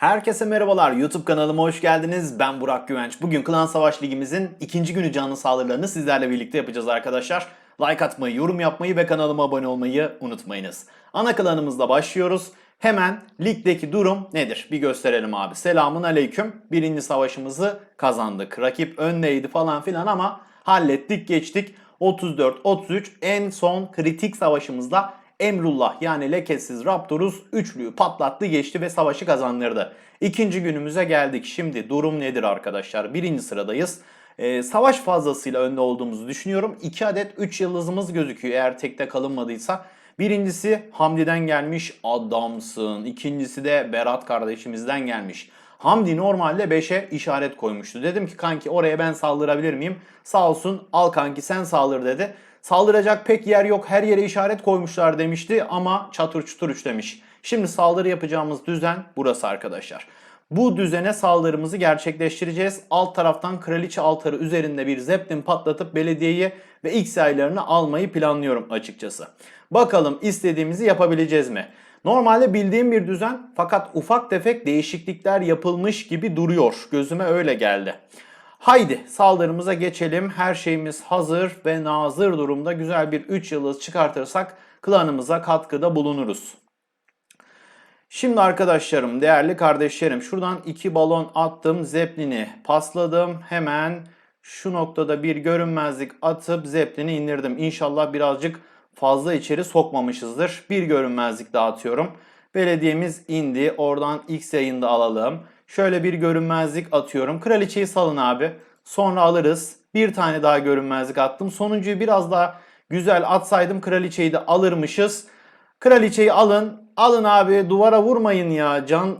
Herkese merhabalar. YouTube kanalıma hoş geldiniz. Ben Burak Güvenç. Bugün Klan Savaş Ligimizin ikinci günü canlı saldırılarını sizlerle birlikte yapacağız arkadaşlar. Like atmayı, yorum yapmayı ve kanalıma abone olmayı unutmayınız. Ana klanımızla başlıyoruz. Hemen ligdeki durum nedir? Bir gösterelim abi. Selamun aleyküm. Birinci savaşımızı kazandık. Rakip öndeydi falan filan ama hallettik geçtik. 34-33 en son kritik savaşımızda Emrullah yani lekesiz Raptorus üçlüyü patlattı geçti ve savaşı kazandırdı. İkinci günümüze geldik. Şimdi durum nedir arkadaşlar? Birinci sıradayız. Ee, savaş fazlasıyla önde olduğumuzu düşünüyorum. 2 adet 3 yıldızımız gözüküyor eğer tekte kalınmadıysa. Birincisi Hamdi'den gelmiş adamsın. İkincisi de Berat kardeşimizden gelmiş. Hamdi normalde 5'e işaret koymuştu. Dedim ki kanki oraya ben saldırabilir miyim? Sağ olsun al kanki sen saldır dedi. Saldıracak pek yer yok her yere işaret koymuşlar demişti ama çatır çutur üçlemiş. Şimdi saldırı yapacağımız düzen burası arkadaşlar. Bu düzene saldırımızı gerçekleştireceğiz. Alt taraftan kraliçe altarı üzerinde bir zeppelin patlatıp belediyeyi ve X aylarını almayı planlıyorum açıkçası. Bakalım istediğimizi yapabileceğiz mi? Normalde bildiğim bir düzen fakat ufak tefek değişiklikler yapılmış gibi duruyor. Gözüme öyle geldi. Haydi saldırımıza geçelim. Her şeyimiz hazır ve nazır durumda. Güzel bir 3 yıldız çıkartırsak klanımıza katkıda bulunuruz. Şimdi arkadaşlarım, değerli kardeşlerim şuradan iki balon attım. Zeppelin'i pasladım. Hemen şu noktada bir görünmezlik atıp Zeppelin'i indirdim. İnşallah birazcık fazla içeri sokmamışızdır. Bir görünmezlik dağıtıyorum. Belediyemiz indi. Oradan X yayında alalım. Şöyle bir görünmezlik atıyorum. Kraliçeyi salın abi. Sonra alırız. Bir tane daha görünmezlik attım. Sonuncuyu biraz daha güzel atsaydım kraliçeyi de alırmışız. Kraliçeyi alın. Alın abi duvara vurmayın ya. Can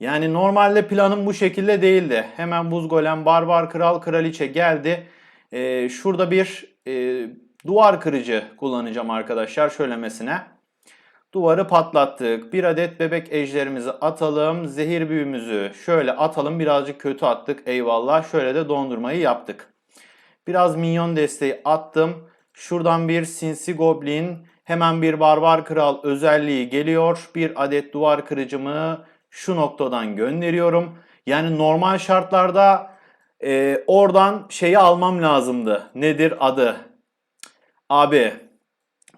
yani normalde planım bu şekilde değildi. Hemen buz golem, barbar kral, kraliçe geldi. Ee, şurada bir e, duvar kırıcı kullanacağım arkadaşlar şöylemesine. Duvarı patlattık. Bir adet bebek ejderimizi atalım. Zehir büyümüzü şöyle atalım. Birazcık kötü attık. Eyvallah. Şöyle de dondurmayı yaptık. Biraz minyon desteği attım. Şuradan bir sinsi goblin. Hemen bir barbar kral özelliği geliyor. Bir adet duvar kırıcımı şu noktadan gönderiyorum. Yani normal şartlarda e, oradan şeyi almam lazımdı. Nedir adı? Abi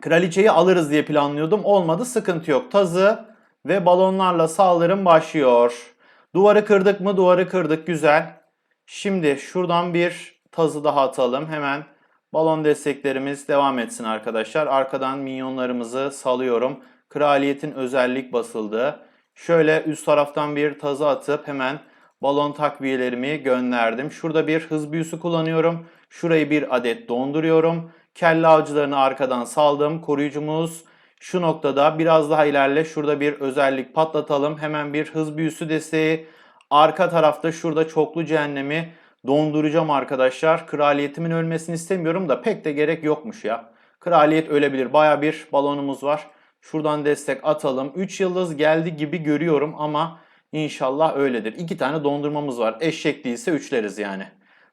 Kraliçeyi alırız diye planlıyordum. Olmadı sıkıntı yok. Tazı ve balonlarla saldırım başlıyor. Duvarı kırdık mı? Duvarı kırdık. Güzel. Şimdi şuradan bir tazı daha atalım. Hemen balon desteklerimiz devam etsin arkadaşlar. Arkadan minyonlarımızı salıyorum. Kraliyetin özellik basıldı. Şöyle üst taraftan bir tazı atıp hemen balon takviyelerimi gönderdim. Şurada bir hız büyüsü kullanıyorum. Şurayı bir adet donduruyorum. Kelle avcılarını arkadan saldım. Koruyucumuz şu noktada biraz daha ilerle. Şurada bir özellik patlatalım. Hemen bir hız büyüsü desteği. Arka tarafta şurada çoklu cehennemi donduracağım arkadaşlar. Kraliyetimin ölmesini istemiyorum da pek de gerek yokmuş ya. Kraliyet ölebilir. Baya bir balonumuz var. Şuradan destek atalım. 3 yıldız geldi gibi görüyorum ama inşallah öyledir. 2 tane dondurmamız var. Eşek değilse üçleriz yani.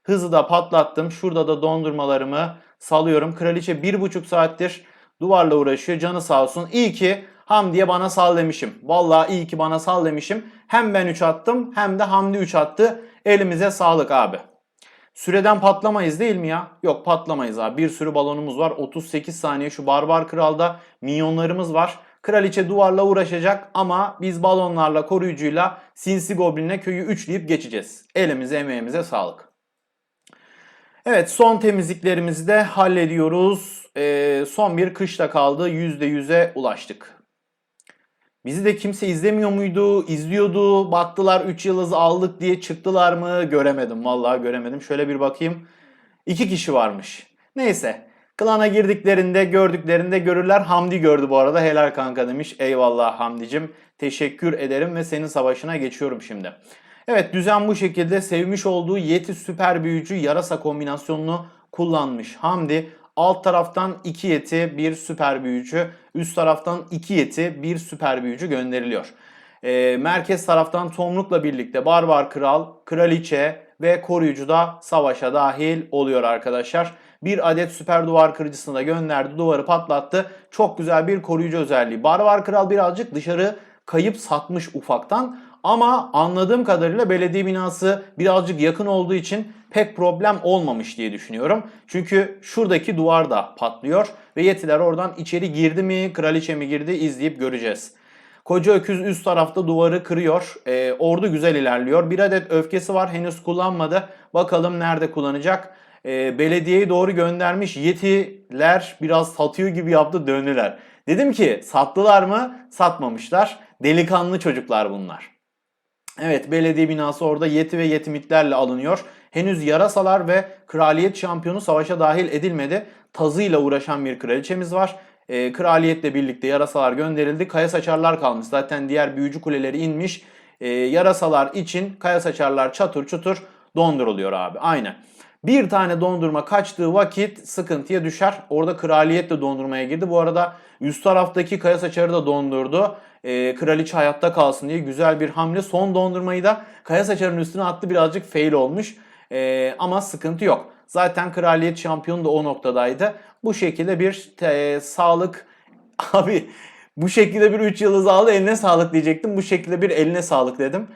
Hızı da patlattım. Şurada da dondurmalarımı salıyorum. Kraliçe bir buçuk saattir duvarla uğraşıyor. Canı sağ olsun. İyi ki Hamdi'ye bana sal demişim. Vallahi iyi ki bana sal demişim. Hem ben 3 attım hem de Hamdi 3 attı. Elimize sağlık abi. Süreden patlamayız değil mi ya? Yok patlamayız abi. Bir sürü balonumuz var. 38 saniye şu Barbar Kral'da minyonlarımız var. Kraliçe duvarla uğraşacak ama biz balonlarla koruyucuyla Sinsi Goblin'le köyü üçleyip geçeceğiz. Elimize emeğimize sağlık. Evet son temizliklerimizi de hallediyoruz. Ee, son bir kışla kaldı. %100'e ulaştık. Bizi de kimse izlemiyor muydu? İzliyordu. Baktılar 3 yıldız aldık diye çıktılar mı? Göremedim. Vallahi göremedim. Şöyle bir bakayım. 2 kişi varmış. Neyse. Klana girdiklerinde gördüklerinde görürler. Hamdi gördü bu arada. Helal kanka demiş. Eyvallah Hamdicim. Teşekkür ederim ve senin savaşına geçiyorum şimdi. Evet düzen bu şekilde sevmiş olduğu Yeti süper büyücü yarasa kombinasyonunu kullanmış Hamdi. Alt taraftan 2 yeti bir süper büyücü. Üst taraftan 2 yeti bir süper büyücü gönderiliyor. Ee, merkez taraftan Tomruk'la birlikte Barbar Kral, Kraliçe ve Koruyucu da savaşa dahil oluyor arkadaşlar. Bir adet süper duvar kırıcısını da gönderdi. Duvarı patlattı. Çok güzel bir koruyucu özelliği. Barbar Kral birazcık dışarı kayıp satmış ufaktan. Ama anladığım kadarıyla belediye binası birazcık yakın olduğu için pek problem olmamış diye düşünüyorum. Çünkü şuradaki duvar da patlıyor ve yetiler oradan içeri girdi mi, kraliçe mi girdi izleyip göreceğiz. Koca öküz üst tarafta duvarı kırıyor. Ee, ordu güzel ilerliyor. Bir adet öfkesi var henüz kullanmadı. Bakalım nerede kullanacak. Ee, belediyeyi doğru göndermiş. Yetiler biraz satıyor gibi yaptı döndüler. Dedim ki sattılar mı? Satmamışlar. Delikanlı çocuklar bunlar. Evet belediye binası orada yeti ve yetimitlerle alınıyor. Henüz yarasalar ve kraliyet şampiyonu savaşa dahil edilmedi. Tazıyla uğraşan bir kraliçemiz var. E, kraliyetle birlikte yarasalar gönderildi. Kaya saçarlar kalmış. Zaten diğer büyücü kuleleri inmiş. E, yarasalar için kaya saçarlar çatır çutur donduruluyor abi. Aynen. Bir tane dondurma kaçtığı vakit sıkıntıya düşer. Orada kraliyet de dondurmaya girdi. Bu arada üst taraftaki kaya saçarı da dondurdu. E, kraliçe hayatta kalsın diye güzel bir hamle. Son dondurmayı da kaya saçarının üstüne attı. Birazcık fail olmuş. E, ama sıkıntı yok. Zaten kraliyet şampiyonu da o noktadaydı. Bu şekilde bir e, sağlık abi bu şekilde bir 3 yıldız aldı eline sağlık diyecektim. Bu şekilde bir eline sağlık dedim.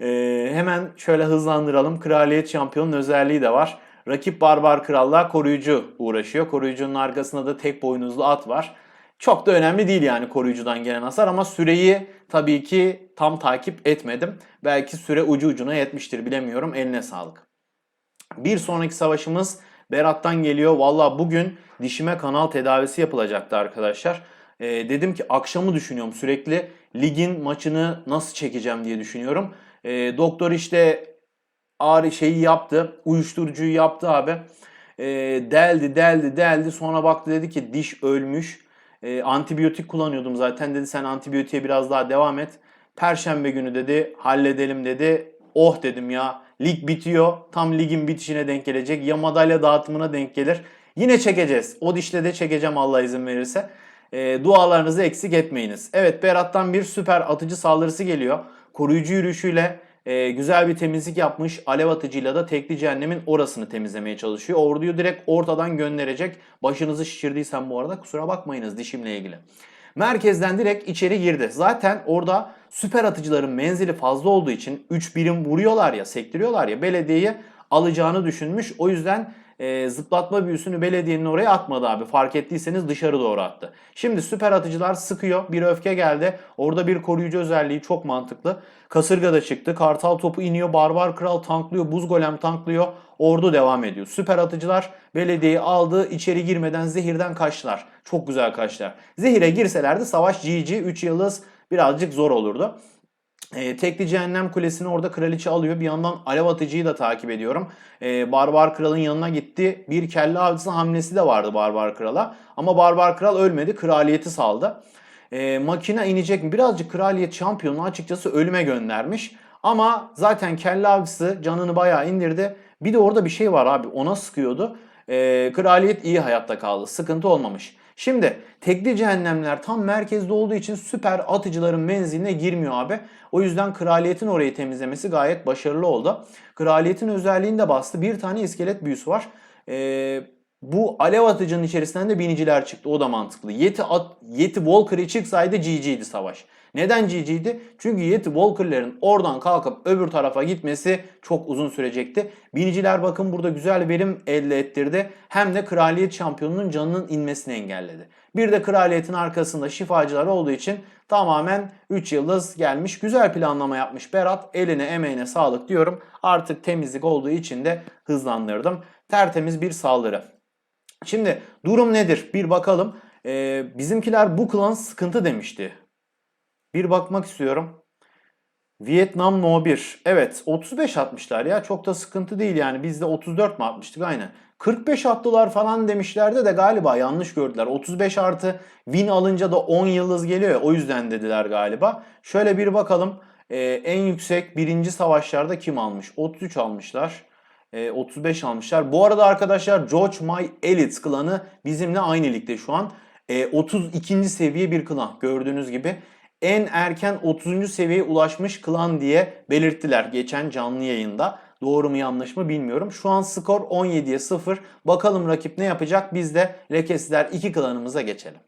E, hemen şöyle hızlandıralım. Kraliyet şampiyonun özelliği de var. Rakip barbar kralla koruyucu uğraşıyor. Koruyucunun arkasında da tek boynuzlu at var. Çok da önemli değil yani koruyucudan gelen hasar ama süreyi tabii ki tam takip etmedim. Belki süre ucu ucuna yetmiştir bilemiyorum. Eline sağlık. Bir sonraki savaşımız Berat'tan geliyor. Valla bugün dişime kanal tedavisi yapılacaktı arkadaşlar. Ee, dedim ki akşamı düşünüyorum sürekli. Ligin maçını nasıl çekeceğim diye düşünüyorum. Ee, doktor işte ağrı şeyi yaptı. Uyuşturucuyu yaptı abi. Ee, deldi deldi deldi. Sonra baktı dedi ki diş ölmüş. Ee, antibiyotik kullanıyordum zaten. Dedi sen antibiyotiğe biraz daha devam et. Perşembe günü dedi halledelim dedi. Oh dedim ya lig bitiyor. Tam ligin bitişine denk gelecek. Ya dağıtımına denk gelir. Yine çekeceğiz. O dişle de çekeceğim Allah izin verirse. E, dualarınızı eksik etmeyiniz. Evet Berat'tan bir süper atıcı saldırısı geliyor. Koruyucu yürüyüşüyle e, güzel bir temizlik yapmış. Alev atıcıyla da tekli cehennemin orasını temizlemeye çalışıyor. Orduyu direkt ortadan gönderecek. Başınızı şişirdiysem bu arada kusura bakmayınız dişimle ilgili. Merkezden direkt içeri girdi. Zaten orada süper atıcıların menzili fazla olduğu için 3 birim vuruyorlar ya, sektiriyorlar ya belediyeyi alacağını düşünmüş. O yüzden e, zıplatma büyüsünü belediyenin oraya atmadı abi. Fark ettiyseniz dışarı doğru attı. Şimdi süper atıcılar sıkıyor. Bir öfke geldi. Orada bir koruyucu özelliği çok mantıklı. Kasırga da çıktı. Kartal topu iniyor. Barbar kral tanklıyor. Buz golem tanklıyor. Ordu devam ediyor. Süper atıcılar belediyeyi aldı. İçeri girmeden zehirden kaçtılar. Çok güzel kaçtılar. Zehire girselerdi savaş GG 3 yıldız birazcık zor olurdu. E, tekli Cehennem Kulesi'ni orada kraliçe alıyor. Bir yandan Alev Atıcı'yı da takip ediyorum. E, Barbar Kral'ın yanına gitti. Bir kelle avcısı hamlesi de vardı Barbar Kral'a. Ama Barbar Kral ölmedi. Kraliyeti saldı. E, makine inecek mi? Birazcık kraliyet şampiyonu açıkçası ölüme göndermiş. Ama zaten kelle avcısı canını bayağı indirdi. Bir de orada bir şey var abi. Ona sıkıyordu. E, kraliyet iyi hayatta kaldı. Sıkıntı olmamış. Şimdi tekli cehennemler tam merkezde olduğu için süper atıcıların menziline girmiyor abi. O yüzden kraliyetin orayı temizlemesi gayet başarılı oldu. Kraliyetin özelliğini de bastı. Bir tane iskelet büyüsü var. Ee, bu alev atıcının içerisinden de biniciler çıktı. O da mantıklı. Yeti, at, Yeti Walker'ı çıksaydı GG'ydi savaş. Neden GG'ydi? Çünkü Yeti Walker'ların oradan kalkıp öbür tarafa gitmesi çok uzun sürecekti. Biniciler bakın burada güzel verim elde ettirdi. Hem de kraliyet şampiyonunun canının inmesini engelledi. Bir de kraliyetin arkasında şifacılar olduğu için tamamen 3 yıldız gelmiş. Güzel planlama yapmış Berat. Eline emeğine sağlık diyorum. Artık temizlik olduğu için de hızlandırdım. Tertemiz bir saldırı. Şimdi durum nedir? Bir bakalım. Ee, bizimkiler bu klan sıkıntı demişti. Bir bakmak istiyorum. Vietnam No 1. Evet 35 atmışlar ya. Çok da sıkıntı değil yani. Biz de 34 mi atmıştık aynen. 45 attılar falan demişlerdi de galiba yanlış gördüler. 35 artı win alınca da 10 yıldız geliyor ya o yüzden dediler galiba. Şöyle bir bakalım. Ee, en yüksek birinci savaşlarda kim almış? 33 almışlar. Ee, 35 almışlar. Bu arada arkadaşlar George My Elite klanı bizimle aynı ligde şu an. Ee, 32. seviye bir klan gördüğünüz gibi en erken 30. seviyeye ulaşmış klan diye belirttiler geçen canlı yayında. Doğru mu yanlış mı bilmiyorum. Şu an skor 17'ye 0. Bakalım rakip ne yapacak? Biz de Lekesiler 2 klanımıza geçelim.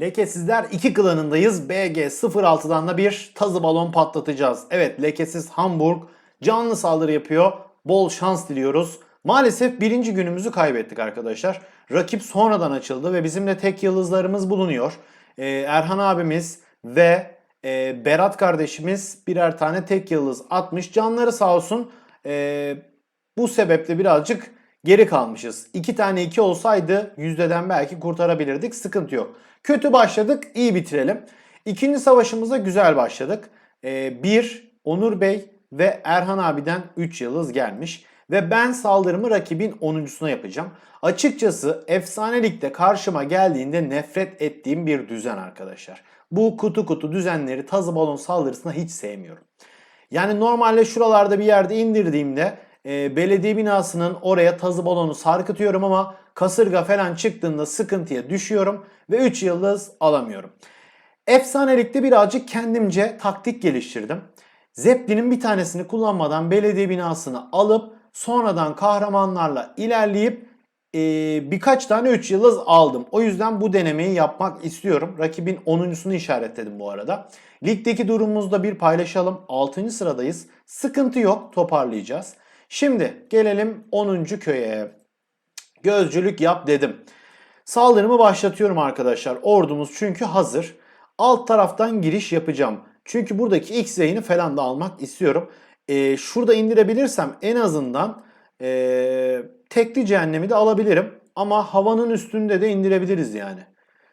Lekesizler 2 klanındayız. BG06'dan da bir tazı balon patlatacağız. Evet lekesiz Hamburg canlı saldırı yapıyor. Bol şans diliyoruz. Maalesef birinci günümüzü kaybettik arkadaşlar. Rakip sonradan açıldı ve bizim de tek yıldızlarımız bulunuyor. Ee, Erhan abimiz ve e, Berat kardeşimiz birer tane tek yıldız atmış. Canları sağ olsun. Ee, bu sebeple birazcık geri kalmışız. İki tane iki olsaydı yüzdeden belki kurtarabilirdik. Sıkıntı yok. Kötü başladık, iyi bitirelim. İkinci savaşımıza güzel başladık. Ee, bir, Onur Bey ve Erhan abiden 3 yıldız gelmiş. Ve ben saldırımı rakibin 10.suna yapacağım. Açıkçası efsanelikte karşıma geldiğinde nefret ettiğim bir düzen arkadaşlar. Bu kutu kutu düzenleri tazı balon saldırısına hiç sevmiyorum. Yani normalde şuralarda bir yerde indirdiğimde e, belediye binasının oraya tazı balonu sarkıtıyorum ama kasırga falan çıktığında sıkıntıya düşüyorum ve 3 yıldız alamıyorum. Efsanelikte birazcık kendimce taktik geliştirdim. Zeppelin'in bir tanesini kullanmadan belediye binasını alıp sonradan kahramanlarla ilerleyip e, birkaç tane 3 yıldız aldım. O yüzden bu denemeyi yapmak istiyorum. Rakibin 10.sunu işaretledim bu arada. Ligdeki durumumuzda bir paylaşalım. 6. sıradayız. Sıkıntı yok toparlayacağız. Şimdi gelelim 10. köye. Gözcülük yap dedim. Saldırımı başlatıyorum arkadaşlar. Ordumuz çünkü hazır. Alt taraftan giriş yapacağım. Çünkü buradaki X yayını falan da almak istiyorum. Ee, şurada indirebilirsem en azından ee, tekli cehennemi de alabilirim. Ama havanın üstünde de indirebiliriz yani.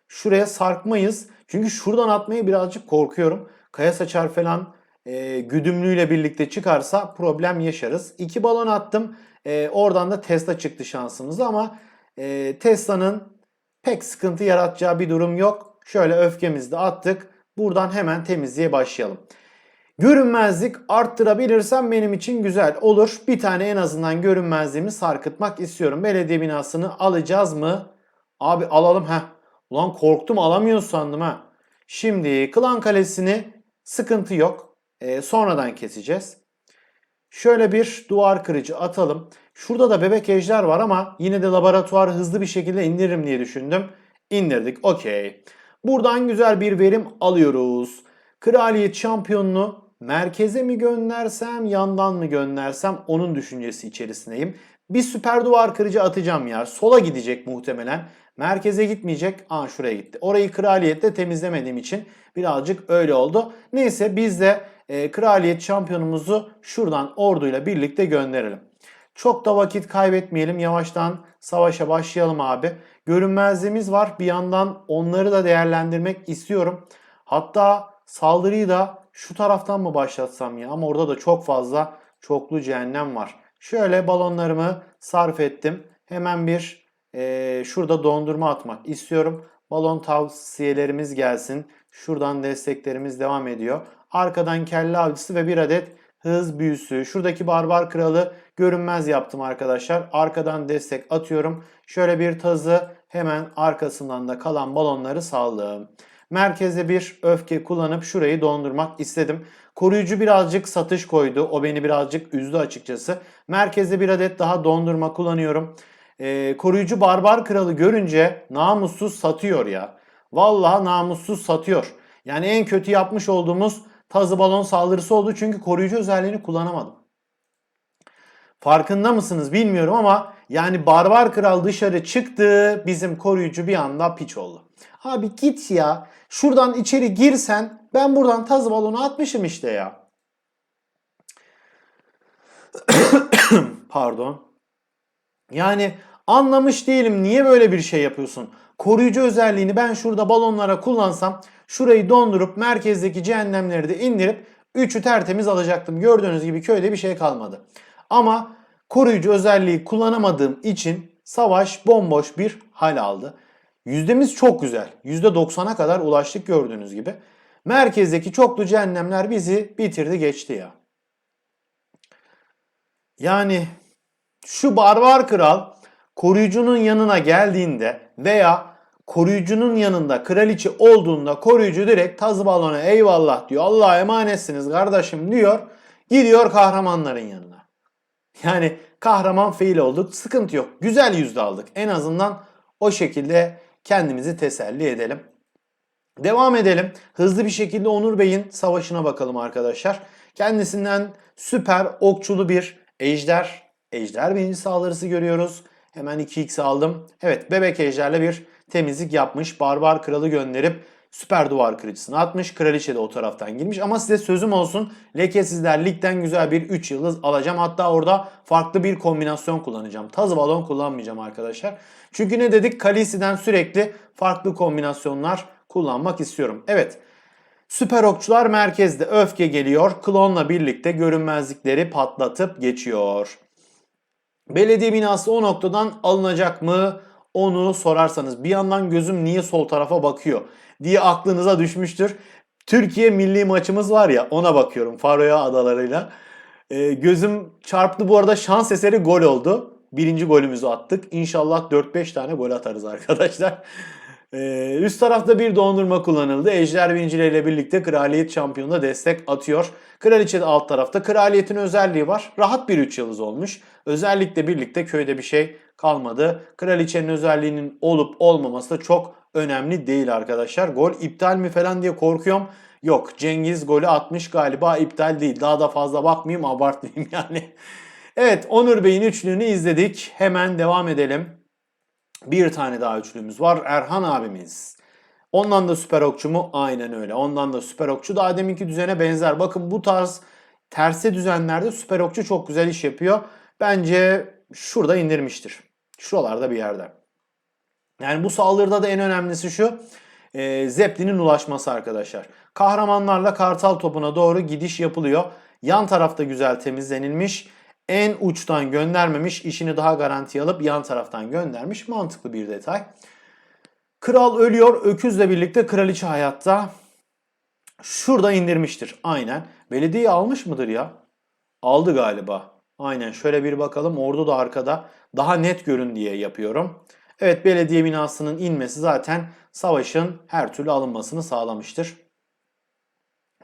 Şuraya sarkmayız. Çünkü şuradan atmayı birazcık korkuyorum. Kaya saçar falan e, güdümlüyle birlikte çıkarsa problem yaşarız. İki balon attım. E, oradan da Tesla çıktı şansımızda ama e, Tesla'nın pek sıkıntı yaratacağı bir durum yok. Şöyle öfkemizi de attık. Buradan hemen temizliğe başlayalım. Görünmezlik arttırabilirsem benim için güzel olur. Bir tane en azından görünmezliğimi sarkıtmak istiyorum. Belediye binasını alacağız mı? Abi alalım ha. Ulan korktum alamıyoruz sandım ha. Şimdi Klan Kalesi'ni sıkıntı yok. Ee, sonradan keseceğiz. Şöyle bir duvar kırıcı atalım. Şurada da bebek ejder var ama yine de laboratuvarı hızlı bir şekilde indiririm diye düşündüm. İndirdik. Okey. Buradan güzel bir verim alıyoruz. Kraliyet şampiyonunu merkeze mi göndersem, yandan mı göndersem onun düşüncesi içerisindeyim. Bir süper duvar kırıcı atacağım ya. Sola gidecek muhtemelen. Merkeze gitmeyecek. Aa şuraya gitti. Orayı kraliyette temizlemediğim için birazcık öyle oldu. Neyse biz de e, kraliyet şampiyonumuzu şuradan orduyla birlikte gönderelim. Çok da vakit kaybetmeyelim. Yavaştan savaşa başlayalım abi. Görünmezliğimiz var. Bir yandan onları da değerlendirmek istiyorum. Hatta saldırıyı da şu taraftan mı başlatsam ya? Ama orada da çok fazla çoklu cehennem var. Şöyle balonlarımı sarf ettim. Hemen bir e, şurada dondurma atmak istiyorum. Balon tavsiyelerimiz gelsin. Şuradan desteklerimiz devam ediyor. Arkadan kelle avcısı ve bir adet hız büyüsü. Şuradaki barbar kralı görünmez yaptım arkadaşlar. Arkadan destek atıyorum. Şöyle bir tazı hemen arkasından da kalan balonları saldım. Merkeze bir öfke kullanıp şurayı dondurmak istedim. Koruyucu birazcık satış koydu. O beni birazcık üzdü açıkçası. Merkeze bir adet daha dondurma kullanıyorum. Ee, koruyucu barbar kralı görünce namussuz satıyor ya. Vallahi namussuz satıyor. Yani en kötü yapmış olduğumuz tazı balon saldırısı oldu. Çünkü koruyucu özelliğini kullanamadım. Farkında mısınız bilmiyorum ama yani barbar kral dışarı çıktı. Bizim koruyucu bir anda piç oldu. Abi git ya. Şuradan içeri girsen ben buradan tazı balonu atmışım işte ya. Pardon. Yani anlamış değilim niye böyle bir şey yapıyorsun. Koruyucu özelliğini ben şurada balonlara kullansam şurayı dondurup merkezdeki cehennemleri de indirip 3'ü tertemiz alacaktım. Gördüğünüz gibi köyde bir şey kalmadı. Ama koruyucu özelliği kullanamadığım için savaş bomboş bir hal aldı. Yüzdemiz çok güzel. %90'a kadar ulaştık gördüğünüz gibi. Merkezdeki çoklu cehennemler bizi bitirdi geçti ya. Yani şu barbar kral koruyucunun yanına geldiğinde veya koruyucunun yanında kraliçe olduğunda koruyucu direkt tazı balona eyvallah diyor. Allah'a emanetsiniz kardeşim diyor. Gidiyor kahramanların yanına. Yani kahraman fail olduk. Sıkıntı yok. Güzel yüzde aldık. En azından o şekilde kendimizi teselli edelim. Devam edelim. Hızlı bir şekilde Onur Bey'in savaşına bakalım arkadaşlar. Kendisinden süper okçulu bir ejder. Ejder birinci saldırısı görüyoruz. Hemen 2x aldım. Evet bebek ejderle bir temizlik yapmış. Barbar kralı gönderip süper duvar kırıcısını atmış. Kraliçe de o taraftan girmiş. Ama size sözüm olsun. Lekesizler ligden güzel bir 3 yıldız alacağım. Hatta orada farklı bir kombinasyon kullanacağım. Tazı balon kullanmayacağım arkadaşlar. Çünkü ne dedik? Kalisi'den sürekli farklı kombinasyonlar kullanmak istiyorum. Evet. Süper okçular merkezde. Öfke geliyor. Klonla birlikte görünmezlikleri patlatıp geçiyor. Belediye binası o noktadan alınacak mı? Onu sorarsanız bir yandan gözüm niye sol tarafa bakıyor diye aklınıza düşmüştür. Türkiye milli maçımız var ya ona bakıyorum Faroe Adaları'yla. Ee, gözüm çarptı bu arada şans eseri gol oldu. Birinci golümüzü attık. İnşallah 4-5 tane gol atarız arkadaşlar. Ee, üst tarafta bir dondurma kullanıldı. Ejder Vincileri birlikte Kraliyet Şampiyonu'na destek atıyor. Kraliçe de alt tarafta. Kraliyetin özelliği var. Rahat bir 3 yıldız olmuş. Özellikle birlikte köyde bir şey kalmadı. Kraliçenin özelliğinin olup olmaması da çok önemli değil arkadaşlar. Gol iptal mi falan diye korkuyorum. Yok Cengiz golü atmış galiba iptal değil. Daha da fazla bakmayayım abartmayayım yani. Evet Onur Bey'in üçlüğünü izledik. Hemen devam edelim. Bir tane daha üçlümüz var. Erhan abimiz. Ondan da süper okçu mu? Aynen öyle. Ondan da süper okçu. Daha deminki düzene benzer. Bakın bu tarz terse düzenlerde süper okçu çok güzel iş yapıyor. Bence şurada indirmiştir. Şuralarda bir yerde. Yani bu saldırıda da en önemlisi şu. E, Zeppelin'in ulaşması arkadaşlar. Kahramanlarla kartal topuna doğru gidiş yapılıyor. Yan tarafta güzel temizlenilmiş. En uçtan göndermemiş. işini daha garanti alıp yan taraftan göndermiş. Mantıklı bir detay. Kral ölüyor. Öküzle birlikte kraliçe hayatta. Şurada indirmiştir. Aynen. Belediye almış mıdır ya? Aldı galiba. Aynen şöyle bir bakalım. Ordu da arkada. Daha net görün diye yapıyorum. Evet belediye binasının inmesi zaten savaşın her türlü alınmasını sağlamıştır.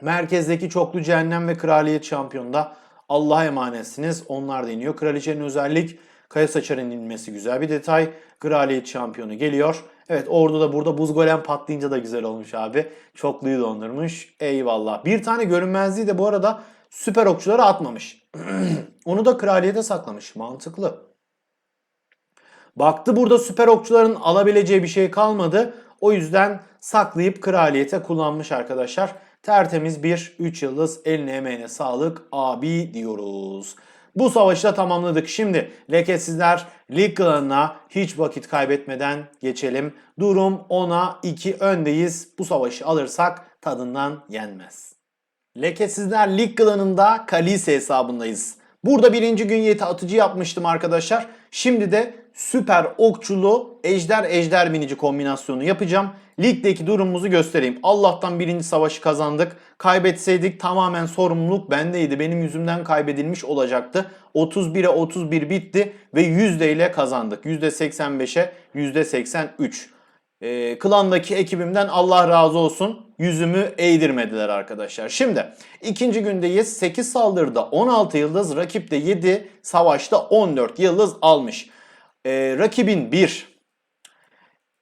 Merkezdeki çoklu cehennem ve kraliyet şampiyonunda Allah'a emanetsiniz. Onlar da iniyor. Kraliçenin özellik Kaya Saçar'ın inmesi güzel bir detay. Kraliyet şampiyonu geliyor. Evet ordu da burada buz golem patlayınca da güzel olmuş abi. Çokluyu dondurmuş. Eyvallah. Bir tane görünmezliği de bu arada süper okçulara atmamış. Onu da kraliyete saklamış. Mantıklı. Baktı burada süper okçuların alabileceği bir şey kalmadı. O yüzden saklayıp kraliyete kullanmış arkadaşlar. Tertemiz bir 3 yıldız eline emeğine sağlık abi diyoruz. Bu savaşı da tamamladık. Şimdi lekesizler lig klanına hiç vakit kaybetmeden geçelim. Durum 10'a 2 öndeyiz. Bu savaşı alırsak tadından yenmez. Lekesizler lig klanında Kalise hesabındayız. Burada birinci gün yeti atıcı yapmıştım arkadaşlar. Şimdi de süper okçulu ejder ejder binici kombinasyonu yapacağım. Ligdeki durumumuzu göstereyim. Allah'tan birinci savaşı kazandık. Kaybetseydik tamamen sorumluluk bendeydi. Benim yüzümden kaybedilmiş olacaktı. 31'e 31 bitti ve yüzde ile kazandık. %85'e %83. Ee, klandaki ekibimden Allah razı olsun yüzümü eğdirmediler arkadaşlar. Şimdi ikinci gündeyiz. 8 saldırıda 16 yıldız, rakip de 7 savaşta 14 yıldız almış. Ee, rakibin 1,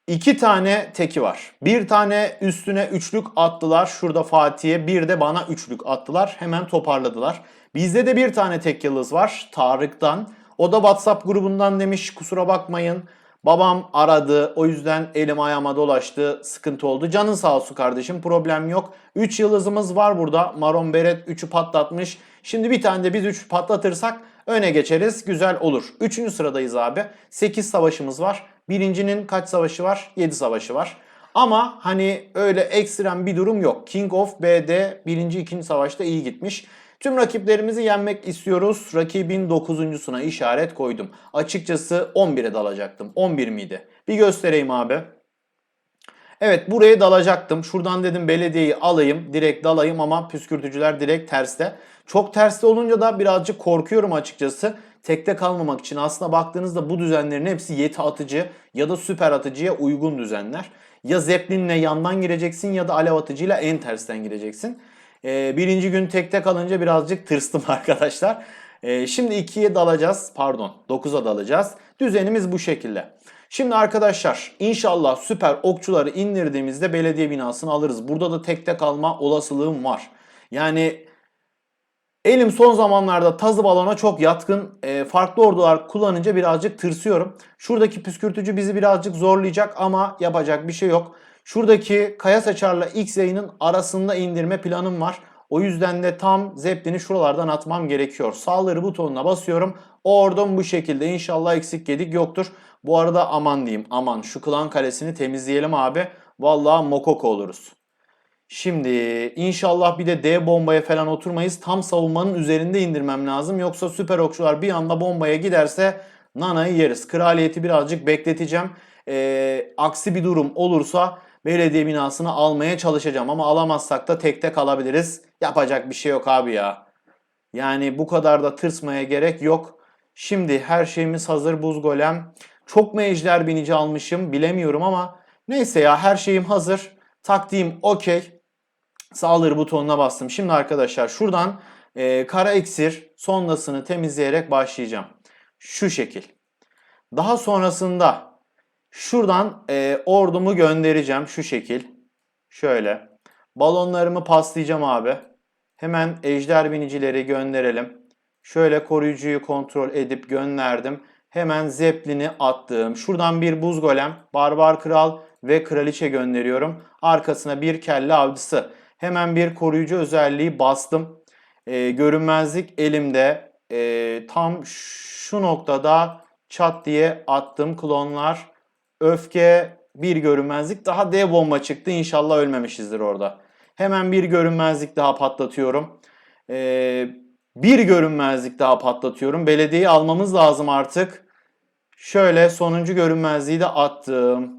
2 tane teki var. Bir tane üstüne üçlük attılar. Şurada Fatih'e bir de bana üçlük attılar. Hemen toparladılar. Bizde de bir tane tek yıldız var Tarık'tan. O da WhatsApp grubundan demiş kusura bakmayın. Babam aradı o yüzden elim ayağıma dolaştı sıkıntı oldu. Canın sağ olsun kardeşim problem yok. 3 yıldızımız var burada. Maron Beret 3'ü patlatmış. Şimdi bir tane de biz 3 patlatırsak öne geçeriz. Güzel olur. 3. sıradayız abi. 8 savaşımız var. Birincinin kaç savaşı var? 7 savaşı var. Ama hani öyle ekstrem bir durum yok. King of BD birinci ikinci savaşta iyi gitmiş. Tüm rakiplerimizi yenmek istiyoruz. Rakibin 9.suna işaret koydum. Açıkçası 11'e dalacaktım. 11 miydi? Bir göstereyim abi. Evet buraya dalacaktım. Şuradan dedim belediyeyi alayım. Direkt dalayım ama püskürtücüler direkt terste. Çok terste olunca da birazcık korkuyorum açıkçası. Tekte kalmamak için aslında baktığınızda bu düzenlerin hepsi yeti atıcı ya da süper atıcıya uygun düzenler. Ya Zeppelin'le yandan gireceksin ya da alev atıcıyla en tersten gireceksin. Ee, birinci gün tekte kalınca birazcık tırstım arkadaşlar. Ee, şimdi 2'ye dalacağız. Pardon 9'a dalacağız. Düzenimiz bu şekilde. Şimdi arkadaşlar inşallah süper okçuları indirdiğimizde belediye binasını alırız. Burada da tekte kalma olasılığım var. Yani elim son zamanlarda tazı balona çok yatkın. E, farklı ordular kullanınca birazcık tırsıyorum. Şuradaki püskürtücü bizi birazcık zorlayacak ama yapacak bir şey yok. Şuradaki kaya saçarla X yayının arasında indirme planım var. O yüzden de tam zeplini şuralardan atmam gerekiyor. Saldırı butonuna basıyorum. Ordum bu şekilde. İnşallah eksik gedik yoktur. Bu arada aman diyeyim aman şu klan kalesini temizleyelim abi. Vallahi mokoko oluruz. Şimdi inşallah bir de D bombaya falan oturmayız. Tam savunmanın üzerinde indirmem lazım. Yoksa süper okçular bir anda bombaya giderse nanayı yeriz. Kraliyeti birazcık bekleteceğim. Ee, aksi bir durum olursa belediye binasını almaya çalışacağım. Ama alamazsak da tek tek alabiliriz. Yapacak bir şey yok abi ya. Yani bu kadar da tırsmaya gerek yok. Şimdi her şeyimiz hazır buz golem. Çok mu ejder binici almışım bilemiyorum ama neyse ya her şeyim hazır. Taktiğim okey. Saldırı butonuna bastım. Şimdi arkadaşlar şuradan e, kara iksir sondasını temizleyerek başlayacağım. Şu şekil. Daha sonrasında şuradan e, ordumu göndereceğim şu şekil. Şöyle. Balonlarımı paslayacağım abi. Hemen ejder binicileri gönderelim. Şöyle koruyucuyu kontrol edip gönderdim. Hemen zeplini attım. Şuradan bir buz golem, barbar kral ve kraliçe gönderiyorum. Arkasına bir kelle avcısı. Hemen bir koruyucu özelliği bastım. Ee, görünmezlik elimde. Ee, tam şu noktada çat diye attım klonlar. Öfke bir görünmezlik. Daha dev bomba çıktı. İnşallah ölmemişizdir orada. Hemen bir görünmezlik daha patlatıyorum. Ee, bir görünmezlik daha patlatıyorum. Belediyeyi almamız lazım artık. Şöyle sonuncu görünmezliği de attım.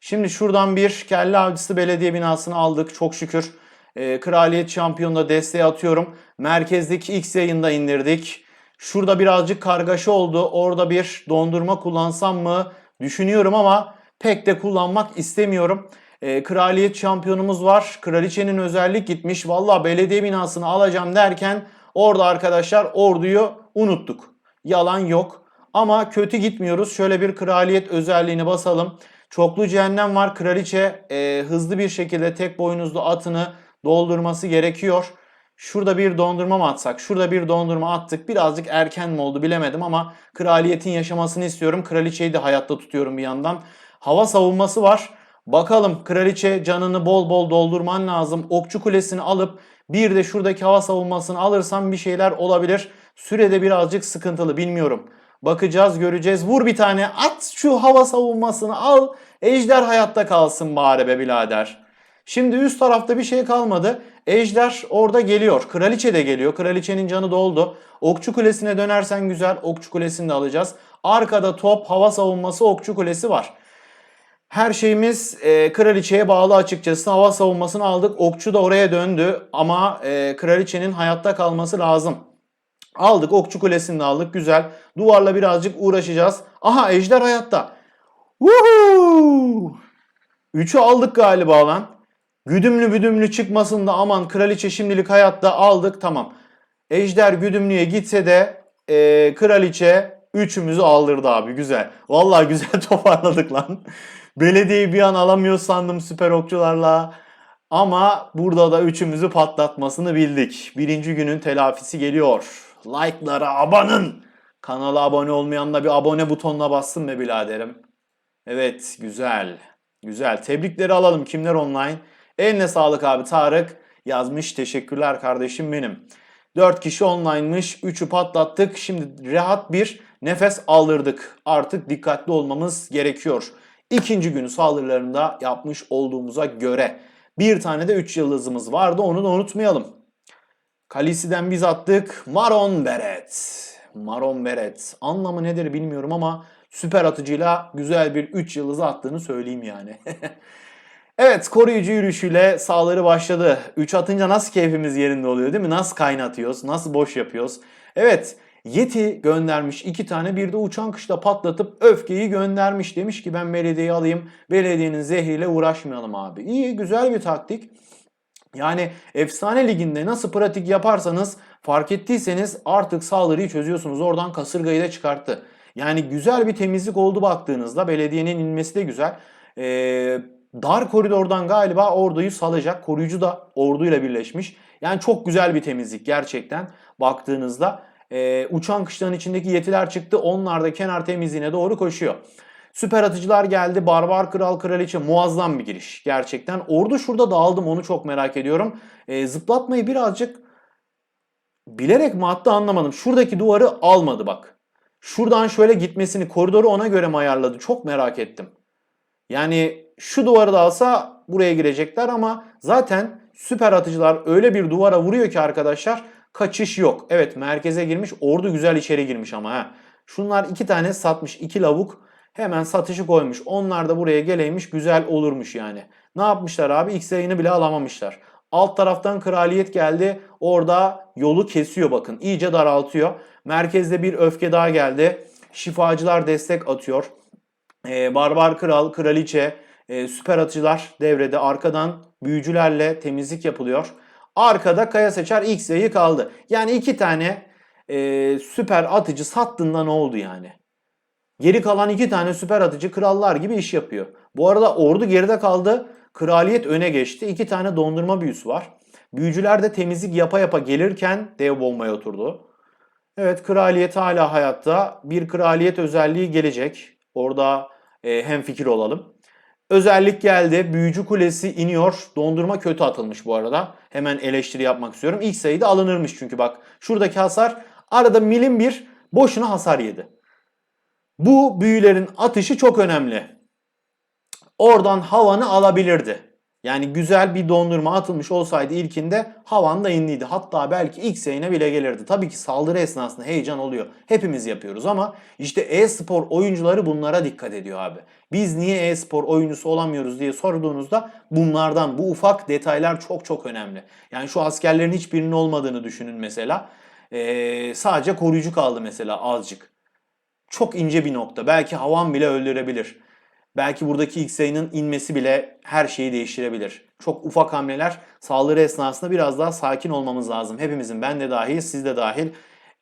Şimdi şuradan bir kelle avcısı belediye binasını aldık çok şükür. Ee, Kraliyet şampiyonuna desteği atıyorum. Merkezdeki X yayında indirdik. Şurada birazcık kargaşa oldu. Orada bir dondurma kullansam mı düşünüyorum ama pek de kullanmak istemiyorum. Ee, kraliyet şampiyonumuz var. Kraliçenin özellik gitmiş. Valla belediye binasını alacağım derken orada arkadaşlar orduyu unuttuk. Yalan yok. Ama kötü gitmiyoruz. Şöyle bir kraliyet özelliğini basalım. Çoklu cehennem var. Kraliçe e, hızlı bir şekilde tek boynuzlu atını doldurması gerekiyor. Şurada bir dondurma mı atsak? Şurada bir dondurma attık. Birazcık erken mi oldu bilemedim ama kraliyetin yaşamasını istiyorum. Kraliçeyi de hayatta tutuyorum bir yandan. Hava savunması var. Bakalım kraliçe canını bol bol doldurman lazım. Okçu kulesini alıp bir de şuradaki hava savunmasını alırsam bir şeyler olabilir. Sürede birazcık sıkıntılı bilmiyorum. Bakacağız göreceğiz. Vur bir tane at şu hava savunmasını al. Ejder hayatta kalsın bari be birader. Şimdi üst tarafta bir şey kalmadı. Ejder orada geliyor. Kraliçe de geliyor. Kraliçenin canı doldu. Okçu kulesine dönersen güzel. Okçu kulesini de alacağız. Arkada top, hava savunması, okçu kulesi var. Her şeyimiz e, kraliçeye bağlı açıkçası. Hava savunmasını aldık. Okçu da oraya döndü. Ama e, kraliçenin hayatta kalması lazım. Aldık okçu kulesini de aldık. Güzel. Duvarla birazcık uğraşacağız. Aha ejder hayatta. Woohoo! Üçü aldık galiba lan. Güdümlü güdümlü çıkmasın da aman kraliçe şimdilik hayatta aldık tamam. Ejder güdümlüye gitse de e, kraliçe üçümüzü aldırdı abi güzel. Vallahi güzel toparladık lan. Belediyeyi bir an alamıyor sandım süper okçularla. Ama burada da üçümüzü patlatmasını bildik. Birinci günün telafisi geliyor. Like'lara abanın. Kanala abone olmayan da bir abone butonuna bassın be biraderim. Evet güzel. Güzel. Tebrikleri alalım. Kimler online? Eline sağlık abi Tarık. Yazmış. Teşekkürler kardeşim benim. 4 kişi online'mış. 3'ü patlattık. Şimdi rahat bir nefes aldırdık. Artık dikkatli olmamız gerekiyor. İkinci günü saldırılarında yapmış olduğumuza göre. Bir tane de 3 yıldızımız vardı. Onu da unutmayalım. Kalisi'den biz attık. Maron Beret. Maron Beret. Anlamı nedir bilmiyorum ama süper atıcıyla güzel bir 3 yıldızı attığını söyleyeyim yani. evet koruyucu yürüyüşüyle sağları başladı. 3 atınca nasıl keyfimiz yerinde oluyor değil mi? Nasıl kaynatıyoruz? Nasıl boş yapıyoruz? Evet Yeti göndermiş iki tane bir de uçan kışla patlatıp öfkeyi göndermiş. Demiş ki ben belediyeyi alayım belediyenin zehriyle uğraşmayalım abi. İyi güzel bir taktik. Yani efsane liginde nasıl pratik yaparsanız fark ettiyseniz artık saldırıyı çözüyorsunuz. Oradan kasırgayı da çıkarttı. Yani güzel bir temizlik oldu baktığınızda. Belediyenin inmesi de güzel. Ee, dar koridordan galiba orduyu salacak. Koruyucu da orduyla birleşmiş. Yani çok güzel bir temizlik gerçekten baktığınızda. Ee, uçan kışlanın içindeki yetiler çıktı. Onlar da kenar temizliğine doğru koşuyor. Süper atıcılar geldi. Barbar Kral Kraliçe muazzam bir giriş gerçekten. Ordu şurada dağıldım onu çok merak ediyorum. Ee, zıplatmayı birazcık bilerek mi attı anlamadım. Şuradaki duvarı almadı bak. Şuradan şöyle gitmesini koridoru ona göre mi ayarladı? Çok merak ettim. Yani şu duvarı da alsa buraya girecekler ama zaten süper atıcılar öyle bir duvara vuruyor ki arkadaşlar kaçış yok. Evet merkeze girmiş ordu güzel içeri girmiş ama ha. Şunlar iki tane satmış iki lavuk hemen satışı koymuş. Onlar da buraya geleymiş güzel olurmuş yani. Ne yapmışlar abi X yayını bile alamamışlar. Alt taraftan kraliyet geldi. Orada yolu kesiyor bakın. İyice daraltıyor. Merkezde bir öfke daha geldi. Şifacılar destek atıyor. Ee, Barbar Kral, Kraliçe, e, süper atıcılar devrede. Arkadan büyücülerle temizlik yapılıyor. Arkada Kaya Seçer X yayı kaldı. Yani iki tane e, süper atıcı sattığında ne oldu yani? Geri kalan iki tane süper atıcı krallar gibi iş yapıyor. Bu arada ordu geride kaldı. Kraliyet öne geçti. İki tane dondurma büyüsü var. Büyücüler de temizlik yapa yapa gelirken dev bombaya oturdu. Evet kraliyet hala hayatta. Bir kraliyet özelliği gelecek. Orada e, hem fikir olalım. Özellik geldi. Büyücü kulesi iniyor. Dondurma kötü atılmış bu arada. Hemen eleştiri yapmak istiyorum. İlk sayıda alınırmış çünkü bak. Şuradaki hasar arada milim bir boşuna hasar yedi. Bu büyülerin atışı çok önemli. Oradan havanı alabilirdi. Yani güzel bir dondurma atılmış olsaydı ilkinde havan da indiydi. Hatta belki ilk sayına bile gelirdi. Tabii ki saldırı esnasında heyecan oluyor. Hepimiz yapıyoruz ama işte e-spor oyuncuları bunlara dikkat ediyor abi. Biz niye e-spor oyuncusu olamıyoruz diye sorduğunuzda bunlardan bu ufak detaylar çok çok önemli. Yani şu askerlerin hiçbirinin olmadığını düşünün mesela. Ee, sadece koruyucu kaldı mesela azıcık. Çok ince bir nokta. Belki havan bile öldürebilir. Belki buradaki X sayının inmesi bile her şeyi değiştirebilir. Çok ufak hamleler saldırı esnasında biraz daha sakin olmamız lazım. Hepimizin ben de dahil, siz de dahil.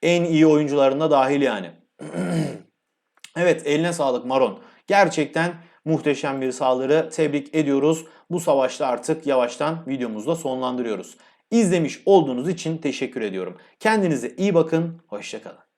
En iyi oyuncularında dahil yani. evet eline sağlık Maron. Gerçekten muhteşem bir saldırı. Tebrik ediyoruz. Bu savaşta artık yavaştan videomuzda sonlandırıyoruz. İzlemiş olduğunuz için teşekkür ediyorum. Kendinize iyi bakın. Hoşçakalın.